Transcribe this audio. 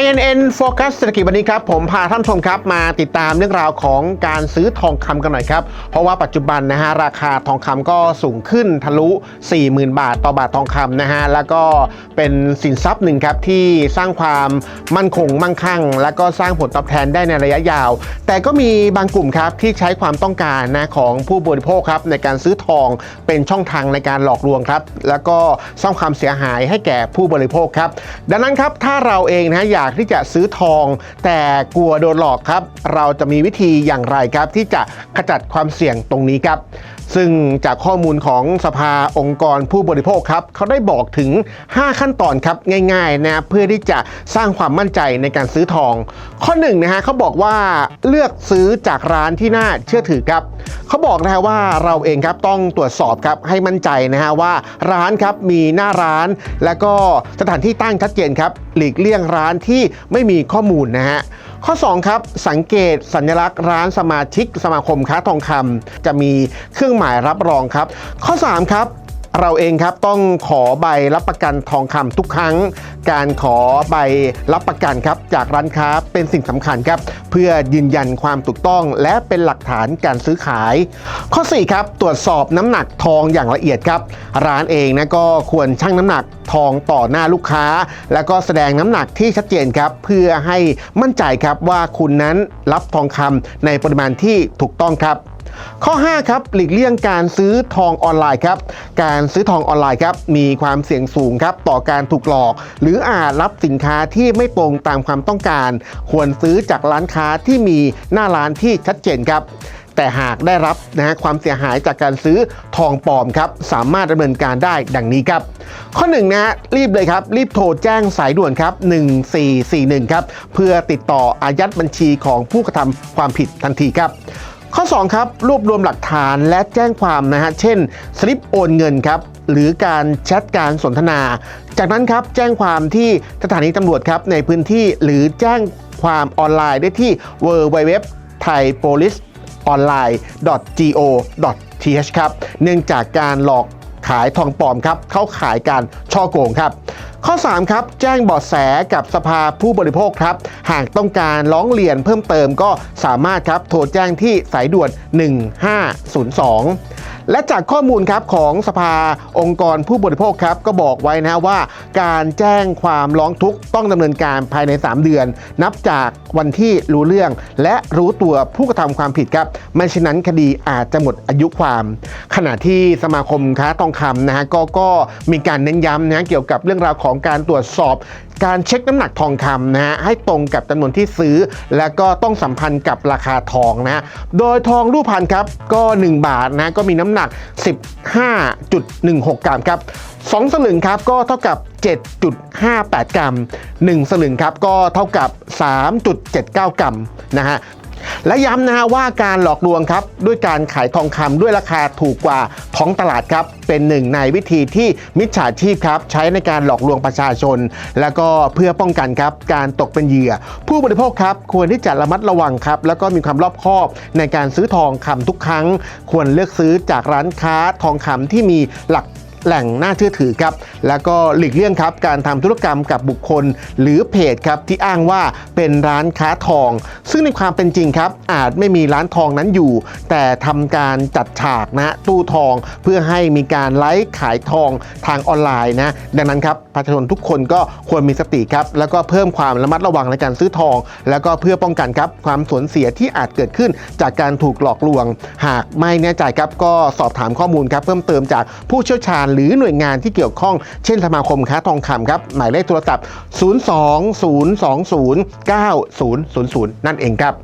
INN Focus เศรษฐกิจวันนี้ครับ ผมพาท่านชมครับมาติดตามเรื่องราวของการซื้อทองคำกันหน่อยครับ เพราะว่าปัจจุบันนะฮะราคาทองคำก็สูงขึ้นทะลุ 40,000 บาทต่อบาททองคำนะฮะแล้วก็เป็นสินทรัพย์หนึ่งครับที่สร้างความมั่นคงมั่งคั่ง และก็สร้างผลตอบแทนได้ในระยะยาว แต่ก็มีบางกลุ่มครับที่ใช้ความต้องการนะของผู้บริโภคครับในการซื้อทองเป็นช่องทางในการหลอกลวงครับแล้วก็สร้างความเสียหายให้แก่ผู้บริโภคครับดังนั้นครับถ้าเราเองนะอยากที่จะซื้อทอง แต่กลัวโดนหลอกครับ เราจะมีวิธีอย่างไรครับ ที่จะขจัดความเสี่ยงตรงนี้ครับ ซึ่งจากข้อมูลของสภาองค์กรผู้บริโภคครับเขาได้บอกถึง 5 ขั้นตอนครับง่ายๆนะเพื่อที่จะสร้างความมั่นใจในการซื้อทอง ข้อ1นงนะฮะเขาบอกว่าเลือกซื้อจากร้านที่น่าเชื่อถือครับเขาบอกนะฮะว่าเราเองครับต้องตรวจสอบครับให้มั่นใจนะฮะว่าร้านครับมีหน้าร้าน แล้วก็สถานที่ตั้งชัดเจนครับหลีกเลี่ยงร้านที่ไม่มีข้อมูลนะฮะ ข้อ 2 ครับ สังเกตสัญลักษณ์ร้านสมาชิกสมาคมค้าทองคำจะมีเครื่องหมายรับรองครับ ข้อ 3 ครับ เราเองครับต้องขอใบรับประกันทองคำทุกครั้ง การขอใบรับประกันครับจากร้านค้าเป็นสิ่งสำคัญครับ เพื่อยืนยันความถูกต้อง และเป็นหลักฐานการซื้อขาย ข้อ4ครับตรวจสอบน้ำหนักทองอย่างละเอียดครับ ร้านเองนะก็ควรชั่งน้ำหนักทองต่อหน้าลูกค้า แล้วก็แสดงน้ำหนักที่ชัดเจนครับ เพื่อให้มั่นใจครับว่าคุณนั้นรับทองคำในปริมาณที่ถูกต้องครับ ข้อ 5 ครับ หลีกเลี่ยงการซื้อทองออนไลน์ครับ การซื้อทองออนไลน์ครับ มีความเสี่ยงสูงครับ ต่อการถูกหลอก หรืออาจรับสินค้าที่ไม่ตรงตามความต้องการ ควรซื้อจากร้านค้าที่มีหน้าร้านที่ชัดเจนครับแต่หากได้รับนะฮะความเสียหายจากการซื้อทองปลอมครับ สามารถดำเนินการได้ดังนี้ครับ ข้อ1นะฮะรีบเลยครับ รีบโทรแจ้งสายด่วนครับ 1441 ครับ เพื่อติดต่ออายัดบัญชีของผู้กระทำความผิดทันทีครับ ข้อ 2 ครับ รวบรวมหลักฐานและแจ้งความนะฮะ เช่น สลิปโอนเงินครับ หรือการแชทการสนทนา จากนั้นครับ แจ้งความที่สถานีตำรวจครับ ในพื้นที่หรือแจ้งความออนไลน์ได้ที่ w w w t h a i p o l i c e o n l i n e go th ครับ เนื่องจากการหลอกขายทองปลอมครับ เข้าขายการช่อโกงครับ ข้อ 3 ครับ แจ้งเบาะแสกับสภาผู้บริโภคครับ หากต้องการร้องเรียนเพิ่มเติมก็สามารถครับโทรแจ้งที่สายด่วน 1502 และจากข้อมูลครับของสภาองค์กรผู้บริโภคครับก็บอกไว้นะว่า การแจ้งความร้องทุกข์ต้องดำเนินการภายใน 3 เดือน นับจากวันที่รู้เรื่อง และรู้ตัวผู้กระทำความผิดครับไม่เช่นนั้นคดีอาจจะหมดอายุความ ขณะที่สมาคมค้าทองคำนะฮะก็ก็มีการเน้นย้ำนะเกี่ยวกับเรื่องราวของการตรวจสอบ การเช็คน้ำหนักทองคำนะฮะให้ตรงกับจำนวนที่ซื้อ และก็ต้องสัมพันธ์กับราคาทองนะฮะโดยทองรูปพรรณครับก็ 1 บาทนะก็มีน้ำหนัก 15.16 กรัมครับ2สลึงครับก็เท่ากับ 7.58 กรัม 1 สลึงครับก็เท่ากับ 3.79 กรัมนะฮะ และย้ำนะฮะว่าการหลอกลวงครับด้วยการขายทองคำด้วยราคาถูกกว่าท้องตลาดครับเป็นหนึ่งในวิธีที่มิจฉาชีพครับใช้ในการหลอกลวงประชาชน แล้วก็เพื่อป้องกันครับการตกเป็นเหยื่อ ผู้บริโภคครับควรที่จะระมัดระวังครับแล้วก็มีความรอบคอบในการซื้อทองคำทุกครั้ง ควรเลือกซื้อจากร้านค้าทองคำที่มีหลัก แหล่งน่าเชื่อถือครับ แล้วก็หลีกเลี่ยงครับการทำธุรกรรมกับบุคคล หรือเพจครับที่อ้างว่าเป็นร้านค้าทอง ซึ่งในความเป็นจริงครับ อาจไม่มีร้านทองนั้นอยู่ แต่ทำการจัดฉากนะตู้ทองเพื่อให้มีการไลฟ์ขายทองทางออนไลน์นะดังนั้นครับประชาชนทุกคนก็ควรมีสติครับ แล้วก็เพิ่มความระมัดระวังในการซื้อทอง แล้วก็เพื่อป้องกันครับความสูญเสียที่อาจเกิดขึ้นจากการถูกหลอกลวง หากไม่แน่ใจครับก็สอบถามข้อมูลครับเพิ่มเติมจากผู้เชี่ยวชาญหรือหน่วยงานที่เกี่ยวข้อง เช่นสมาคมค้าทองคำครับ หมายเลขโทรศัพท์ 020209000 นั่นเองครับ